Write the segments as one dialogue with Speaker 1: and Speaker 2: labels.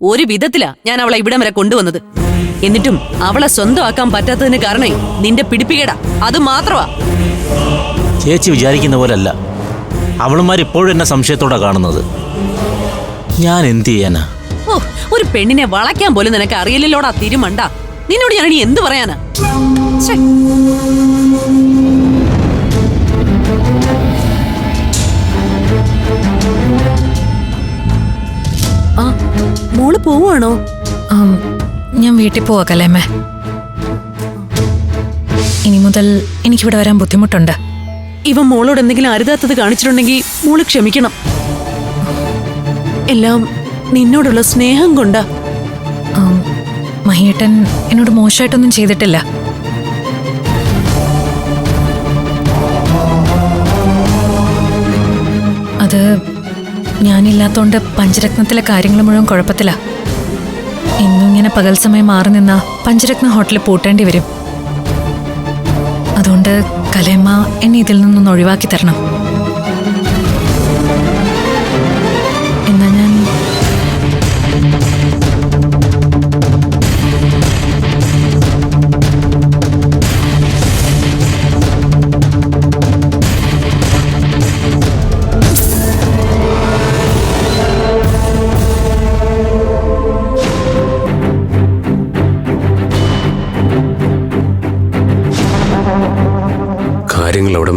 Speaker 1: ഒരു വിധത്തിലാ ഞാൻ അവളെ ഇവിടം വരെ കൊണ്ടുവന്നത്. എന്നിട്ടും അവളെ സ്വന്തമാക്കാൻ പറ്റാത്തതിന് കാരണേ നിന്റെ പിടിപ്പികേടാ. അത് മാത്രമാ
Speaker 2: ചേച്ചി വിചാരിക്കുന്ന പോലല്ല. അവളുമാർ ഇപ്പോഴും എന്നെ സംശയത്തോടെ കാണുന്നത്. ഞാൻ എന്ത് ചെയ്യാനാ?
Speaker 1: ഓ ഒരു പെണ്ണിനെ വളയ്ക്കാൻ പോലും നിനക്ക് അറിയില്ലല്ലോടാ തിരുമണ്ട. നിന്നോട് ഞാൻ ഇനി എന്ത് പറയാനാ? പോവാണോ?
Speaker 3: ഞാൻ വീട്ടിൽ പോവാക്കല്ലേ കലേമ്മേ ഇനി മുതൽ എനിക്കിവിടെ വരാൻ ബുദ്ധിമുട്ടുണ്ട്.
Speaker 1: ഇവ മോളോട് എന്തെങ്കിലും അരുതാത്തത് കാണിച്ചിട്ടുണ്ടെങ്കിൽ മോൾ ക്ഷമിക്കണം. എല്ലാം നിന്നോടുള്ള സ്നേഹം കൊണ്ടാ.
Speaker 3: മഹിയേട്ടൻ എന്നോട് മോശമായിട്ടൊന്നും ചെയ്തിട്ടില്ല. ഞാനില്ലാത്തോണ്ട് പഞ്ചരത്നത്തിലെ കാര്യങ്ങൾ മുഴുവൻ കുഴപ്പത്തിലാ. ഇന്നും ഇങ്ങനെ പകൽ സമയം മാറി നിന്ന പഞ്ചരത്ന ഹോട്ടലിൽ പൂട്ടേണ്ടി വരും. അതുകൊണ്ട് കലേമ്മ എന്നെ ഇതിൽ നിന്നൊന്ന് ഒഴിവാക്കി തരണം.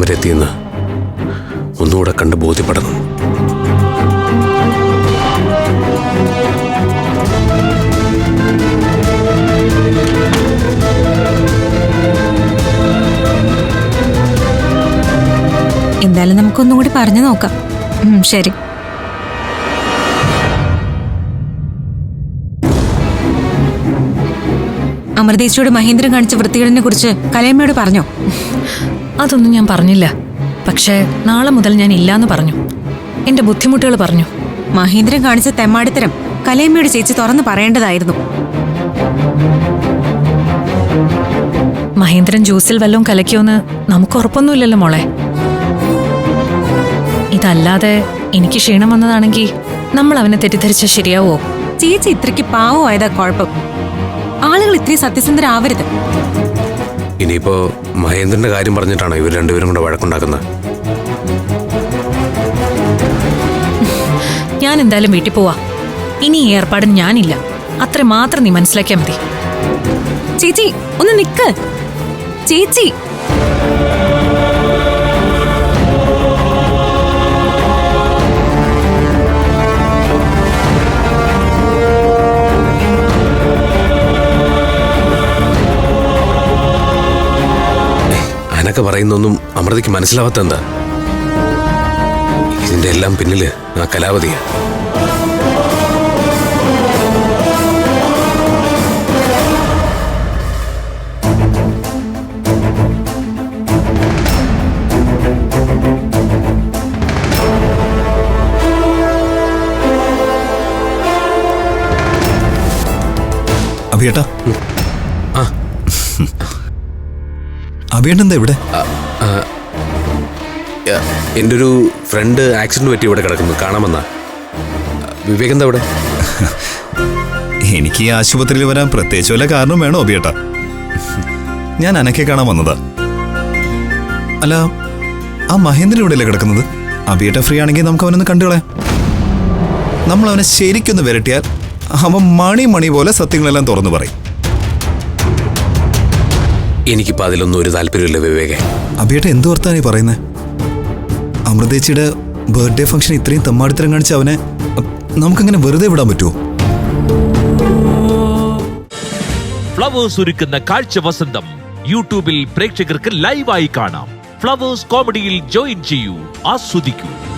Speaker 4: കാര്യങ്ങൾ അവിടം വരെ എത്തിയെന്ന് ഒന്നുകൂടെ കണ്ട് ബോധ്യപ്പെടണം.
Speaker 5: എന്തായാലും നമുക്കൊന്നും കൂടി പറഞ്ഞു നോക്കാം. ശരി. അമൃതേശിയോട് മഹേന്ദ്രൻ കാണിച്ച വൃത്തികേടിനെ കുറിച്ച് കലയമ്മയോട് പറഞ്ഞോ?
Speaker 3: അതൊന്നും ഞാൻ പറഞ്ഞില്ല. പക്ഷേ നാളെ മുതൽ ഞാൻ ഇല്ലാന്ന് പറഞ്ഞു. എന്റെ ബുദ്ധിമുട്ടുകൾ പറഞ്ഞു.
Speaker 5: മഹേന്ദ്രൻ കാണിച്ച തെമ്മാടിത്തരം കലയമ്മയോട് ചേച്ചി തുറന്നു പറയേണ്ടതായിരുന്നു.
Speaker 3: മഹേന്ദ്രൻ ജ്യൂസിൽ വല്ലതും കലക്കിയോന്ന് നമുക്ക് ഉറപ്പൊന്നുമില്ലല്ലോ മോളെ. ഇതല്ലാതെ എനിക്ക് ക്ഷീണം വന്നതാണെങ്കിൽ നമ്മൾ അവനെ തെറ്റിദ്ധരിച്ച ശരിയാവോ
Speaker 5: ചേച്ചി ഇത്രയ്ക്ക് പാവമായതാ കുഴപ്പം. ആളുകൾ ഇത്രയും സത്യസന്ധരാവരുത്.
Speaker 4: ഇനിയിപ്പോ മഹേന്ദ്രന്റെ കാര്യം പറഞ്ഞിട്ടാണോ ഇവർ രണ്ടുപേരും കൂടെ വഴക്കുണ്ടാക്കുന്നത്?
Speaker 3: ഞാൻ എന്തായാലും വീട്ടിൽ പോവാ. ഇനി ഈ ഏർപ്പാടിന് ഞാനില്ല. അത്ര മാത്രം നീ മനസ്സിലാക്കിയാൽ മതി.
Speaker 5: ചേച്ചി ഒന്ന് നിക്ക്. ചേച്ചി.
Speaker 4: അനൊക്കെ പറയുന്നൊന്നും അമൃതയ്ക്ക് മനസ്സിലാവാത്ത എന്താ ഇതിന്റെ എല്ലാം പിന്നിൽ ആ കലാവതിയാ.
Speaker 6: അഭിയേട്ടാ അഭിയേട്ടൻ എന്താ ഇവിടെ
Speaker 4: എന്റെ ഒരു ഫ്രണ്ട് ആക്സിഡന്റ് പറ്റി ഇവിടെ കിടക്കുന്നു. കാണാമെന്നാ വിവേക് എന്താ ഇവിടെ?
Speaker 6: എനിക്ക് ഈ ആശുപത്രിയിൽ വരാൻ പ്രത്യേകിച്ച് വല്ല കാരണം വേണോ അഭിയേട്ടാ? ഞാൻ അനക്കെ കാണാൻ വന്നതാ. അല്ല ആ മഹേന്ദ്രൻ ഇവിടെയല്ലേ കിടക്കുന്നത്? അഭിയേട്ട ഫ്രീ ആണെങ്കിൽ നമുക്ക് അവനൊന്ന് കണ്ടുകളയാം നമ്മൾ അവനെ ശരിക്കൊന്ന് വരട്ടിയാൽ അവൻ മണി മണി പോലെ സത്യങ്ങളെല്ലാം തുറന്നു പറയും.
Speaker 4: എനിക്കിപ്പോൾ അതിലൊന്നും ഒരു താല്പര്യമില്ല വിവേകെ.
Speaker 6: അഭിയേട്ട എന്ത് വർത്താനീ പറയുന്നത് അമൃതേച്ചിയുടെ ബർത്ത്ഡേ ഫംഗ്ഷൻ ഇത്രയും തമ്മാടിത്തരം കാണിച്ച അവനെ നമുക്കങ്ങനെ വെറുതെ വിടാൻ പറ്റുമോ
Speaker 7: ഫ്ലവേഴ്സ് ഒരുക്കുന്ന കാഴ്ച വസന്തം യൂട്യൂബിൽ പ്രേക്ഷകർക്ക് ലൈവായി കാണാം. ഫ്ലവേഴ്സ് കോമഡിയിൽ ജോയിൻ ചെയ്യൂ ആസ്വദിക്കൂ.